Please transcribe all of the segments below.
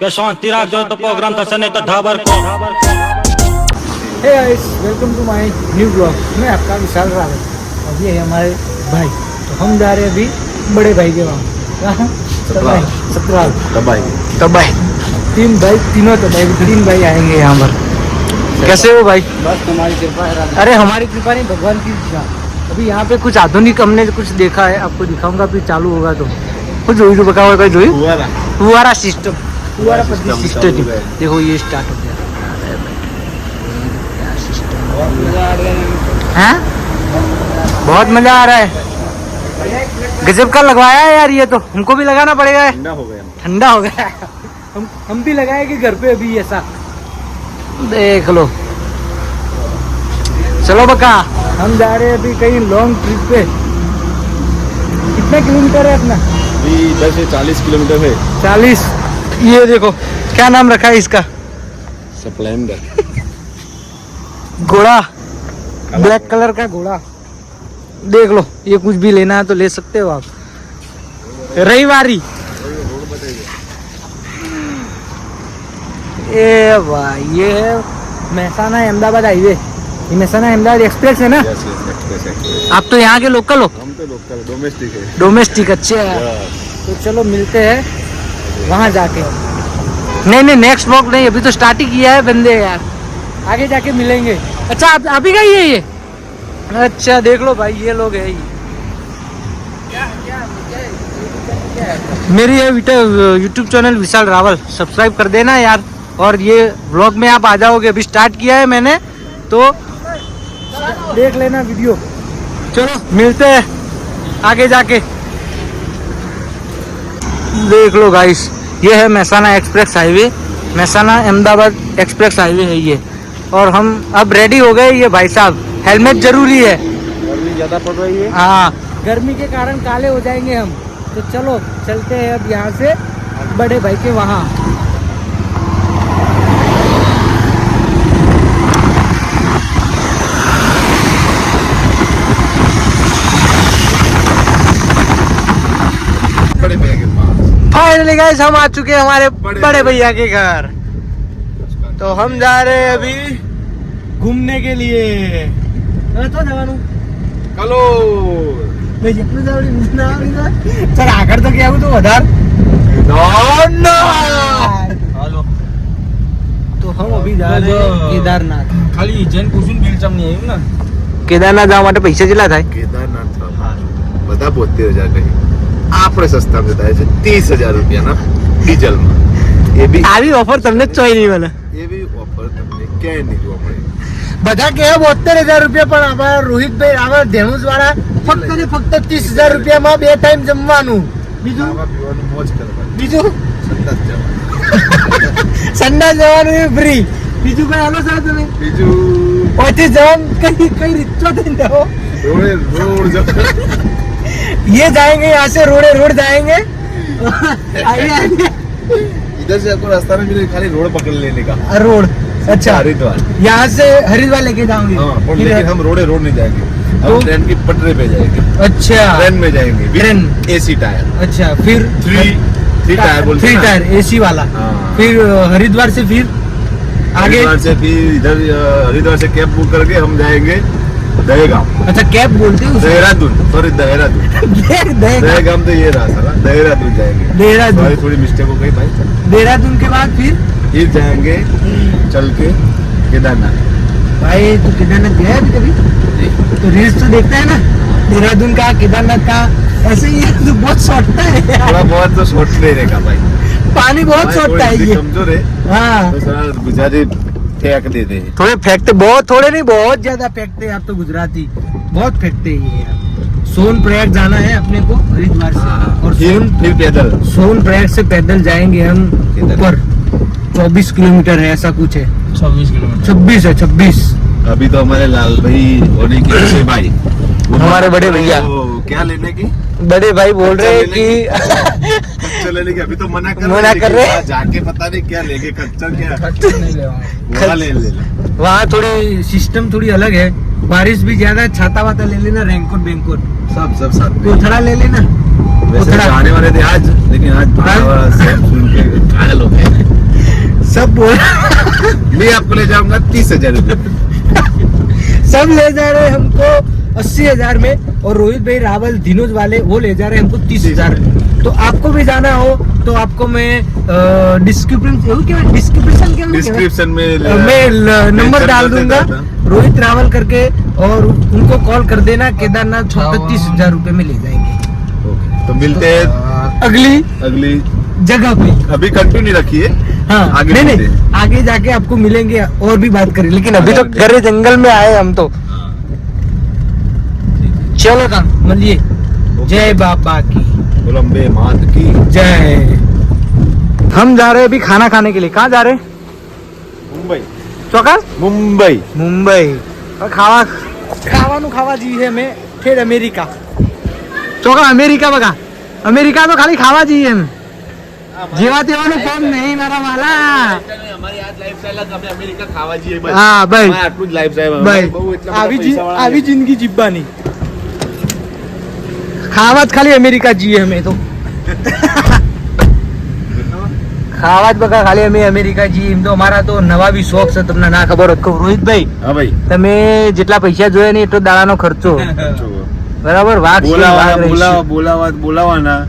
કે શાંતિ રાખજો તો પ્રોગ્રામ થશે નહીં તો ઢાબર કો hey guys welcome to my new blog मैं आपका विशाल रावत और ये है हमारे भाई तो हम जा रहे हैं अभी बड़े भाई के वहाँ कहाँ? सतराल। सतराल दबाई तबाई तीन भाई तीनों तबाई तीन भाई आएंगे यहाँ पर कैसे हो भाई बस तुम्हारी कृपा है राधा अरे हमारी कृपा नहीं भगवान की कृपा अभी यहाँ पे कुछ आधुनिक हमने कुछ देखा है आपको दिखाऊंगा फिर चालू होगा तो कुछ જોયું તું બકાવો કઈ જોયું फुवारा फुवारा सिस्टम चालू सिस्टम देखो ये स्टार्ट हो गया। हैं? बहुत मज़ा आ रहा है। गजब का लगवाया है यार ये तो। हमको भी लगाना पड़ेगा। ठंडा हो गया। ठंडा हो गया। हम हम भी लगाएँगे घर पे अभी ऐसा? देख लो। चलो बका। हम जा रहे हैं अभी कहीं लॉन्ग ट्रिप पे। कितने किलोमीटर है अपना? अभी दस से चालीस किलोमीटर है। चालीस। ये देखो क्या नाम रखा है इसका? स्प्लेंडर घोड़ा। ब्लैक कलर का घोड़ा। देख लो ये कुछ भी लेना है तो ले सकते हो आप। रविवारी। ये भाई ये है महसाना अहमदाबाद हाईवे। ये महसाना अहमदाबाद एक्सप्रेस है ना? आप तो यहाँ के लोकल हो? हम तो लोकल डोमेस्टिक है। डोमेस्टिक अच्छे है। Yes. तो चलो मिलते हैं। वहाँ जाके। नहीं नहीं नेक्स्ट ब्लॉक नहीं अभी तो स्टार्ट ही किया है बंदे यार। आगे जाके मिलेंगे। अच्छा आप ही का ही है ये? अच्छा देख लो भाई ये लोग है ये। मेरी ये YouTube channel Vishal Raval. Subscribe कर देना यार। और ये व्लॉग में आप आ जाओगे। अभी स्टार्ट किया है मैंने तो देख लेना वीडियो चलो मिलते हैं। आगे जाके। देख लो गाइस ये है Mehsana express highway Mehsana Ahmedabad express highway है ये. और हम अब रेडी हो गए ये भाई साहब. हेलमेट ज़रूरी है. गर्मी ज़्यादा पड़ रही है. हाँ. गर्मी के कारण काले हो जाएँगे हम. तो चलो चलते हैं अब यहाँ से बड़े भाई के वहाँ. फाइनली गाइस हम आ चुके हैं हमारे बड़े बड़े भैया। भैया के घर तो हम जा रहे हैं अभी घूमने के लिए हाँ, तो जवानू कलो મેં જેટલું જ આવડ્યું એટલું ના આવડ્યું હોય. ચાલ આગળ તો કેવું તો વધાર हेलो તો હમ અભી જા રહે हैं કેદારનાથ ખાલી જૈન કુસુમ બિલ ચમની આવ્યું ને કેદારનાથ જવા માટે પૈસા કેટલા થાય કેદારનાથ બધા બોતેર હજાર કહી આપણે સસ્તા થાય છે ત્રીસ હજાર રૂપિયાના ડીઝલમાં. એ બી આવી ઓફર તમને જ ચોઈ નહીં મને એ બી ઓફર તમને ક્યાંય નહીં જોવા મળે. બધા કે બોતેર હજાર રૂપિયા પણ અમારા રોહિતભાઈ આવા ધેનુસ વાળા ફક્ત ને ફક્ત ત્રીસ હજાર રૂપિયામાં બે ટાઈમ જમવાનું. બીજું? મોજ કરવાની. બીજું? સંડા જવાનું. એ ફ્રી બીજું કઈ હાલો સાહેબ તમે? બીજું પછી જવાનું કઈ કઈ રીત થઈને જાઓ? રોડે રોડ જવાનું ये जाएँगे यहाँ से रोडे रोड जाएँगे। आइए आइए। इधर से आपको रास्ता में मिले खाली रोड पकड़ लेने का। रोड। अच्छा हरिद्वार। यहाँ से हरिद्वार लेके जाऊँगी। हाँ लेकिन हम रोडे रोड नहीं जाएँगे। तो? ट्रेन की पटरी पे जाएँगे। अच्छा। ट्रेन में जाएँगे ट्रेन। AC tier. अच्छा फिर थ्री थ्री टायर बोलते थ्री? टायर एसी वाला। हाँ। फिर हरिद्वार से फिर आगे? से फिर इधर हरिद्वार से कैब बुक करके हम जाएँगे। दहेगाम। अच्छा कैब बोलते हैं देहरादून सॉरी देहरादून। दहेगाम। तो ये रहा साला देहरादून जाएँगे। देहरादून। सॉरी थोड़ी मिस्टेक हो गई भाई देहरादून के बाद फिर? फिर जाएँगे चल के केदारनाथ। भाई तू केदारनाथ गया अभी कभी? तो रील्स तो देखता है ना? देहरादून का केदारनाथ का ऐसे ही तो बहुत सौटता है। थोड़ा बहुत तो शॉर्ट नहीं रहेगा भाई। पानी बहुत सौटता है ये। कमज़ोर है। हाँ। तो सारा फेंक देते हैं थोड़े फेंकते बहुत थोड़े नहीं बहुत ज़्यादा फेंकते हैं आप तो गुजराती। बहुत फेंकते ही है सोन प्रयाग जाना है अपने को हरिद्वार से। और सोन फिर पैदल। सोन प्रयाग से पैदल जाएँगे हम ऊपर। 24 किलोमीटर है ऐसा कुछ है। 26 किलोमीटर। 26 है 26 अभी तो हमारे लाल भाई होने की भाई। हमारे बड़े भैया। वो क्या लेने की? बड़े भाई बोल रहे हैं कि? खच्चर लेने की? अभी तो मना कर मना कर रहे। जाके पता नहीं क्या लेंगे खच्चर क्या? वहाँ ले लेना। वहाँ थोड़ी सिस्टम थोड़ी अलग है। बारिश भी ज़्यादा है छाता वाता ले लेना रेनकोट बेनकोट सब सब साथ कोथड़ा ले लेना। वैसे तो आने वाले थे आज लेकिन आज थोड़ा सब सुन के घायल हो गए। सब बोल मैं आपको ले जाऊँगा तीस हज़ार रुपये। सब ले जा रहे हैं हमको। अस्सी हज़ार में और रोहित भाई रावल दिनोज वाले वो ले जा रहे हैं हमको तीस हज़ार तो आपको भी जाना हो तो आपको मैं डिस्क्रिप्शन डिस्क्रिप्शन के डिस्क्रिप्शन में मैं नंबर डाल दूँगा। रोहित रावल करके और उनको कॉल कर देना केदारनाथ तीस हज़ार रूपए में ले जाएँगे। तो मिलते हैं अगली अगली जगह पे। अभी कंटिन्यू रखिए हाँ आगे नहीं नहीं आगे जाके आपको मिलेंगे और भी बात करें लेकिन अभी तो गरे जंगल में आए हम तो। चलो का मलिए जय बाबा की कोलंबे मात की जय हम जा रहे हैं अभी खाना खाने के लिए कहाँ जा रहे हैं મુંબઈ ચોકા મુંબઈ મુંબઈ હવે ખાવા ખાવાનું ખાવા જઈએ અમે ઠેર અમેરિકા ચોકા અમેરિકા બગા અમેરિકા તો ખાલી ખાવા જઈએ એમ જેવા તેવાનું ફોન નહીં મારા વાલા અમારી આ લાઈફસ્ટાઈલ આપણે અમેરિકા ખાવા જઈએ બસ હા ભાઈ અમારે આટલું જ લાઈફસ્ટાઈલ ભાઈ બહુ એટલા બધા આવી જી- પૈસાવાળા આવી જિંદગી જીવવાની ખાવા જ ખાલી અમેરિકા જઈએ અમે તો. ખાવા જ બકા ખાલી અમે અમેરિકા જઈએ. એમ તો અમારા તો નવા બી શોખ છે તમને ના ખબર હોય રોહિતભાઈ હા ભાઈ. તમે જેટલા પૈસા જોયા ને એટલો દાડાનો ખર્ચો. બરાબર? વાત બોલાવા બોલાવા બોલાવા બોલાવાના.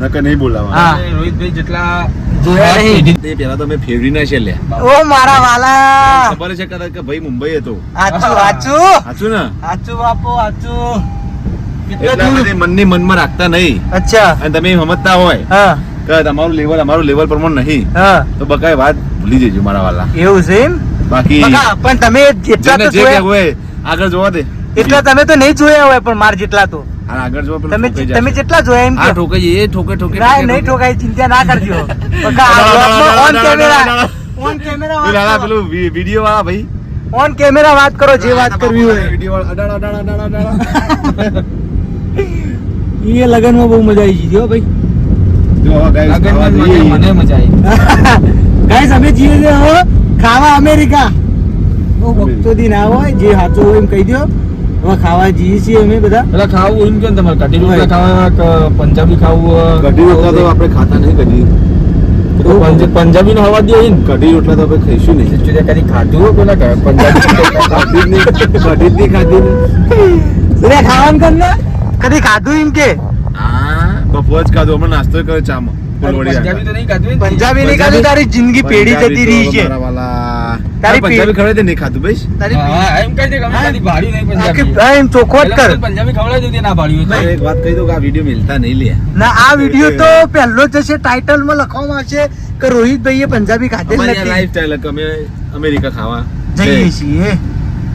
નકર નહીં બોલાવા હા. રોહિતભાઈ જેટલા પેલા તો મેં ફેરવી ના છે ઓ મારા વાલા. ખબર છે કદાચ કે ભાઈ મુંબઈ હતો. આચુ આચુ આચુ ને? આચુ બાપુ આચું એટલા? મનની મનમાં રાખતા નહીં. અચ્છા. અને તમે સમજતા હોય હા. કે તમારું લેવલ અમારું લેવલ પ્રમાણે નહીં. હા. તો બકાય વાત ભૂલી જજો મારા વાલા. એવું છે એમ? બાકી પણ તમે જેટલા તો જે જોયા. હોય આગળ જોવા દે. એટલા તમે તો નહીં જોયા હોય પણ માર જેટલા તો. આગળ જોવા તમે તમે જેટલા જોયા એમ કહો. ઠોકાઈ એ ઠોકે ઠોકે ના નહીં ઠોકાય ચિંતા ના કરજો. બકા, પેલા વીડિયો વાળા ભાઈ. On કેમેરા વાત કરો જે વાત કરવી હોય. વીડિયો અડાડા, અડાડા, અડાડા, અડાડા. એ લગનમાં બહુ મજા આવી ગઈ હો ભાઈ. મને મજા આવી ગાઈસ અમે જીએ છે હવે ખાવા અમેરિકા. બહુ ભક્તોથી ના હોય જે સાચું હોય એમ કહી દો હવે ખાવા જઈએ છીએ અમે બધા. પેલા ખાવું એમ કેમ તમારે? કઢી રોટલા ખાવા પંજાબી ખાવું કઢી રોટલા તો આપણે ખાતા નહીં કઢી. તો પંજ- પંજાબી નો હવા દે ને કઢી રોટલા તો આપણે ખાઈશું નહીં. કદી ખાધું હોય પેલા કે પંજાબી કઢી જ નહીં. કઢી નહીં ખાધી ને. સુર્યા ખાવાનું કર ને. કદી ખાધું એમ કે? હા. બપોર જ ખાધું હમણાં નાસ્તો કર્યો ચામાં પંજાબી નહીં ખાધું ને? પંજાબી નહીં ખાધું તારી જિંદગી પેઢી જતી રહી છે. તારી તારી પંજાબી ખવડાવી દે નહીં ખાધું ભાઈ. તારી હા, હા, એમ કહી દે કે અમે ભાડ્યું નહીં પંજાબી. એમ ચોખ્ખો જ કર. પંજાબી ખવડાવી દઉં ના ભાડ્યું એક વાત કહી દઉં કે આ વીડિયો મિલતા નહીં લે. ના આ વીડિયો તો પહેલો જ હશે ટાઇટલમાં લખવામાં આવશે કે રોહિતભાઈએ પંજાબી ખાધેલ નથી. કે અમે અમેરિકા ખાવા. જઈએ જઈએ. છીએ.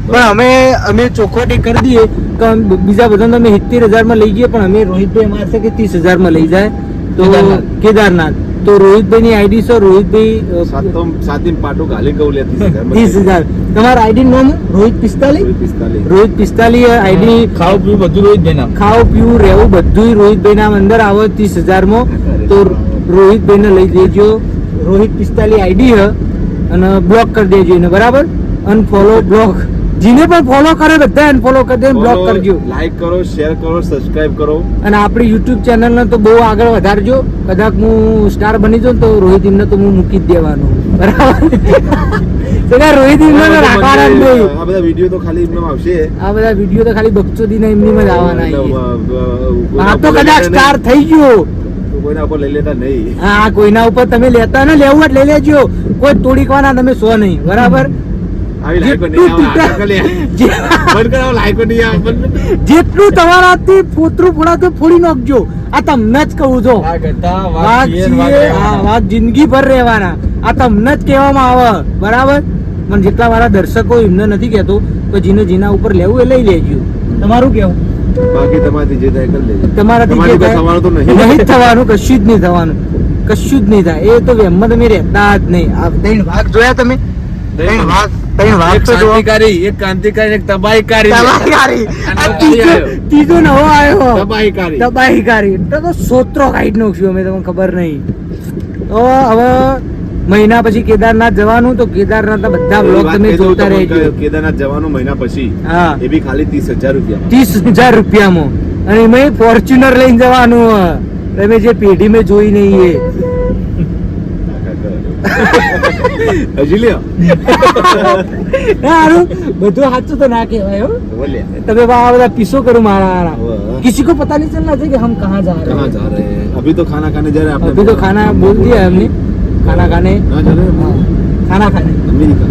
પણ અમે અમે ચોખવટી કરી દઈએ કે બીજા બધાને અમે સિત્તેર હજારમાં લઈ જઈએ પણ અમે રોહિતભાઈ મારશે કે ત્રીસ હજારમાં લઈ જાય. તો કેદારનાથ. તો રોહિતભાઈ ની આઈડી છે? રોહિતભાઈ સાતમ સાતીમ પાટું ઘાલી ગયું લે ત્રીસ હજાર ત્રીસ તમારા આઈડી નામ રોહિત પિસ્તાલીસ પિસ્તાલીસ રોહિત પિસ્તાલીસ આઈડી ખાવ પીવું બધું રોહિતભાઈ નામ. ખાવ પીવું રહેવું બધું રોહિતભાઈ ના અંદર આવે ત્રીસ હજારમાં. તો રોહિતભાઈ ને લઈ દેજો. રોહિત પિસ્તાલી આઈડી હ અને બ્લોક કરી દેજો એને બરાબર? અનફોલો બ્લોક જેને પણ ફોલો કરે બધા અનફોલો કરી દે બ્લોક કરજો. લાઈક કરો શેર કરો સબસ્ક્રાઇબ કરો. અને આપણી યુટ્યુબ ચેનલ ને તો બહુ આગળ વધારજો. કદાચ હું સ્ટાર બની જાઉં તો રોહિત ઇમને તો હું મૂકી જ દેવાનો. બરાબર? રોહિત ઇમને રાખવાના જ નહીં. આ બધા વીડિયો તો ખાલી એમને આવશે. આ બધા વીડિયો તો ખાલી બક્ષોદી ને એમની જ આવવાના આ તો કોઈના કદાચ ઉપર સ્ટાર થઈ ગયો. કોઈના ઉપર લઈ લેતા નહીં. હા કોઈના ઉપર તમે લેતા ને લેવું જ લઈ લેજો. કોઈ તોડીકવાના તમે સો નહીં. બરાબર? જેટલું તમારાથી પોતરું ફોડાતું ફોડી નાખજો. આ તમને જ કહું છો. વાત જિંદગી ભર રહેવાના. આ તમને જ કહેવામાં આવે બરાબર? પણ જેટલા મારા દર્શકો એમને નથી કહેતો તો જીને જીના ઉપર લેવું એ લઈ લેજો. તમારું કેવું બાકી તમારાથી જે થાય કરી લેજો. તમારાથી જે તમારાથી થાય- થવાનું તો નહીં. નહીં થવાનું કશું જ નહીં થવાનું. કશું જ નહીં થાય. એ તો વેમમાં તમે રહેતા જ નહીં. આ ત્રણ વાઘ જોયા તમે? ત્રણ વાઘ ત્રણ વાઘ એક તો જોવા ક્રાંતિકારી એક ક્રાંતિકારી એક તબાહીકારી. તબાહીકારી. આ ત્રીજો ત્રીજો નવો આવ્યો. તબાહીકારી. તબાહીકારી. તો તો સોત્રો કાઢી નાખ્યું અમે તમને ખબર નહીં. તો હવે મહિના પછી કેદારનાથ જવાનું તો કેદારનાથ બધા બ્લોગ તમે જોતા રહેજો. કેદારનાથ જવાનું મહિના પછી. હા. એ બી ખાલી ત્રીસ હજાર રૂપિયા. ત્રીસ હજાર રૂપિયામાં. અને એમાં ફોર્ચ્યુનર લઈને જવાનું. તમે જે પેઢી મેં જોઈ નહીં એ. હજી લ્યો હારું બધું સાચું તો ના કહેવાય હો बोले તમે બા આ બધા પીસો કરો મારા હારા वाह। किसी को पता नहीं चलना चाहिए कि हम कहाँ जा रहे कहाँ हैं जा रहे हैं अभी तो खाना खाने जा रहे हैं अभी तो खाना बोल दिया है हमने खाना खाने कहाँ जा रहे हैं खाना खाने अमेरिका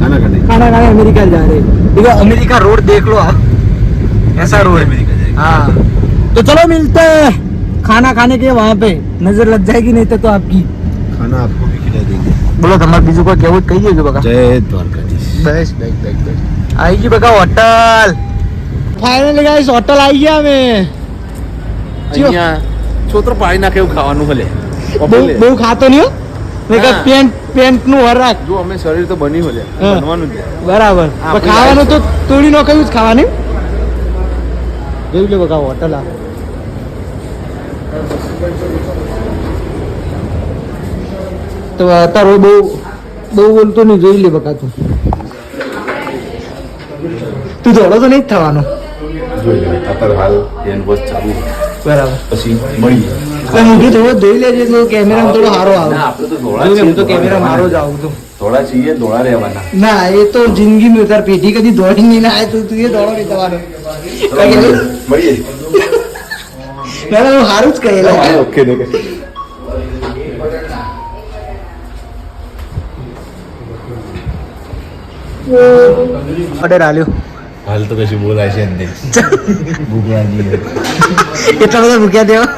खाना खाने खाना खाने अमेरिका जा रहे हैं देखो अमेरिका रोड देख लो आप ऐसा रोड है अमेरिका जाएंगे हाँ तो चलो मिलते हैं खाना खाने के वहाँ पे नजर लग जाएगी नहीं तो, तो आपकी खाना आपको भी खिला देंगे બોલો તમારે બીજું કોઈ કેવું કહી દેજો બકા जय द्वारकाधीश બસ બેક બેક બેક આવી ગઈ બકા હોટલ ફાઇનલી ગાઈસ હોટલ આવી ગયા અમે અહીંયા છોતરો પાડી નાખે એવું ખાવાનું ભલે બહુ બહુ ખાતો નહીં હો મેં કહ્યું હા. પેન્ટ પેન્ટ નું વર રાખ જો અમે શરીર તો બની હોલે હા. બનવાનું છે બરાબર આપણે પણ ખાવાનું તો તોડી નો કયું જ ખાવાનું જોઈ લો બકા હોટલ આ તો અત્યારે બહુ બહુ બોલતો નહીં જોઈ લે બકા તું. તું દોડો તો નહીં જ થવાનો. બરાબર. પછી થોડો જોઈ લેજે તો કેમેરા થોડો સારો આવે. તો કેમેરા મારો જ આવું તો ધોળા છીએ ધોળા રહેવાના. ના એ તો જિંદગી નું તાર પેઢી કદી દોડી નહીં ના તું એ દોડો નહીં તમારો મળીએ ના, હું સારું જ કહેલા. ઓકે ઓર્ડર આલ્યો. હાલ તો કશું બોલાય છે નહીં. ભૂખ લાગી એટલા બધા ભૂખ્યા દેવા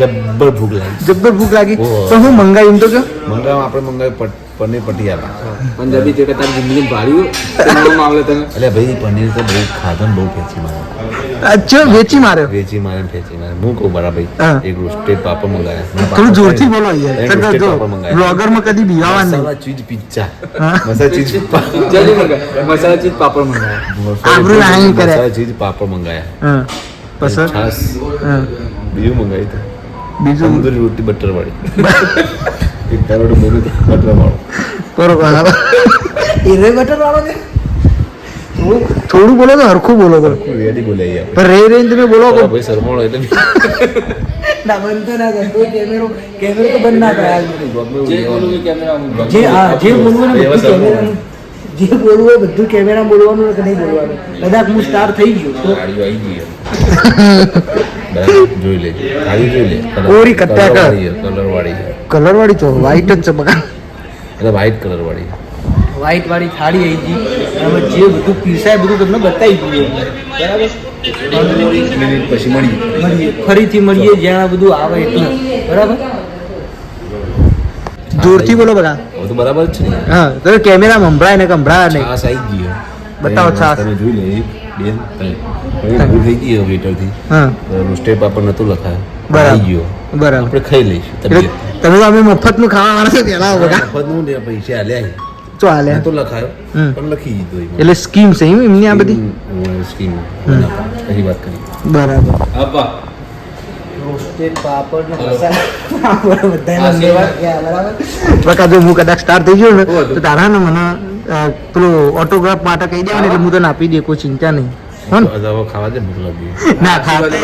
જબ્બર ભૂખ લાગી. જબ્બર ભૂખ લાગી. તો હું મંગાવ્યું તો કે મંગાવ આપણે મંગાવ્યું પનીર પટિયાલા પંજાબી તે તારી જિંદગી ભાડ્યું તેના મામલે તમે એટલે ભાઈ પનીર તો બહુ ખાધો ને બહુ ખેંચી મારે અચ્છા વેચી માર્યો વેચી મારે ને ખેંચી મારે હું કહું બરાબર હા. એક રોસ્ટેડ પાપડ મંગાયા થોડું જોરથી બોલો એક યાર રોસ્ટેડ જો પાપડ મંગાયા બ્લોગર માં કદી બીવાવા નહીં મસાલા ચીઝ પિઝ્ઝા હા. મસાલા ચીઝ જલ્દી મંગાય મસાલા ચીજ પાપડ મંગાયા આબરૂ નાહી કરે. મસાલા ચીઝ પાપડ મંગાયા હા પસંદ છાસ હા બીજું મંગાવ્યું હતું બીજું તંદૂરી રોટી બટર વાળી વાળો ને થોડું બોલો તો હરખું બોલો તો રેડી બોલાઈ પણ રે રે તમે બોલો તારા ભાઈ શરમાળો એટલે ના બંધ તો ના થાય કેમેરો કેમેરો તો બંધ ના થાય જે બોલું એ કેમેરા જે હા જે બોલવું ને બધું કેમેરા જે બોલવું હોય બધું કેમેરા બોલવાનું કે નહીં બોલવાનું કદાચ હું સ્ટાર થઈ ગયો તો ગાડીઓ આવી ગઈ જોઈ લે ગાડી જોઈ લે ઓરી કટ્ટા કલર વાળી કલર વાળી તો વ્હાઈટ જ છે એટલે વ્હાઈટ કલર વાળી વ્હાઈટ વાળી થાળી આવી ગઈ અને જે બધું પીસાય બધું તમને બતાવી દઈએ બરાબર? મિનિટ પછી મળી મળીએ. ફરીથી મળીએ જ્યાં બધું આવે એટલે. બરાબર? જોરથી બોલો બધા તો બરાબર છે ને. હા તો કેમેરા સંભળાય ને કે ને. નહીં છાસ આવી ગયો બતાવો છાસ. તમે જોઈ લે એક બેન ત્રણ. ભૂલ થઈ ગઈ વેટરથી હા. રોસ્ટેડ પાપડ નતું લખાયું. બરાબર. આવી ગયો બરાબર. આપણે ખાઈ લઈશું તમે તો અમે મફત નું ખાવા વાળા છે પેલા બધા મફતનું ને પૈસા આલ્યા તો હાલે નતું લખાયો હમ. પણ લખી દીધું એમાં. એટલે સ્કીમ છે એમ એમની આ બધી સ્કીમ, સ્કીમ બનાવતા. પછી વાત કરી બરાબર આપા રોસ્ટેડ પાપડ ને મસાલા બધાને આશીર્વાદ. બરાબર બકા જો હું કદાચ સ્ટાર થઈ ગયો ને તો તારા ને મને અ, પેલો ઓટોગ્રાફ માટે કહી દેવાનું એટલે હું તને આપી દે કોઈ ચિંતા નહીં હો ને? તો હવે ખાવા દે ભૂખ લાગી ના ખાતે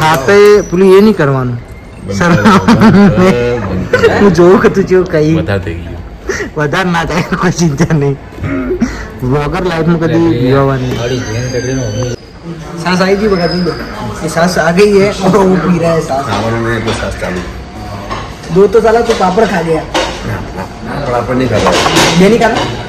ખાતે પેલું એ નહીં કરવાનું બંધ સર કરો, બંધ કરો, બંધ કરો. હું જોઉં કે તું જેવું કઈ વધારે થઈ ગયું વધારે ના થાય કોઈ ચિંતા નહીં વગર લાઈફમાં કદી પીવા નહીં सांस आएगी बगा दी दो ये सांस आ गई है और वो पी रहा है सांस ખાવાનું નહીં એટલે સાસ ચાલુ दो तो साला तो पापड़ खा गया પણ આપણે નહીં ખાતા ये नहीं खाना ये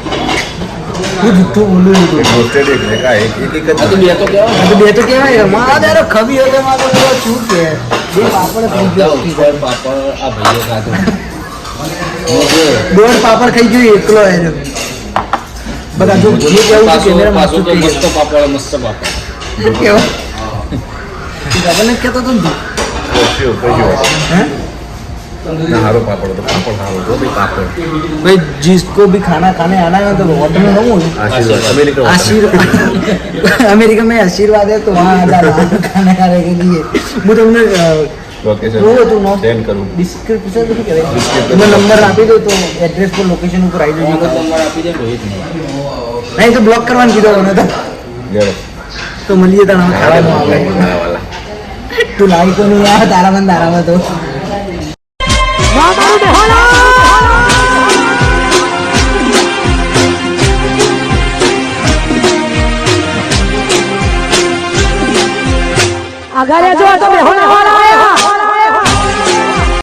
દોઢ પાપડ ખાઈ ગયો એકલો હે બધા જો જે કેવું કેમેરા માં મસ્ત પાપડ મસ્ત પાપડ કેવા ખબર કહેતો તું? ના હારો પાપડ હતો પાપડ હારો હતો ભાઈ પાપડ भाई जिसको भी खाना खाने आना है तो होटल में रहूँ આશીર્વાદ અમેરિકા आशीर्वाद अमेरिका में आशीर्वाद है तो वहाँ आ जाना खाना खाने के लिए वो तुमने अ, લોકેશન वो तुम नो સેન્ડ કરું डिस्क्रिप्शन तो नहीं करे तुम्हें नंबर આપી દો તો એડ્રેસ પર લોકેશન ઉપર આવી જજો નંબર આપી દે રોહિત નહીં તો બ્લોક કરવાનું કીધો મને તો લેડો તો મળીએ તને ખાવાનું આવે વાલા તો તું લાવી કોઈ નહીં આવે તારામાં ને તારામાં તો 这玩意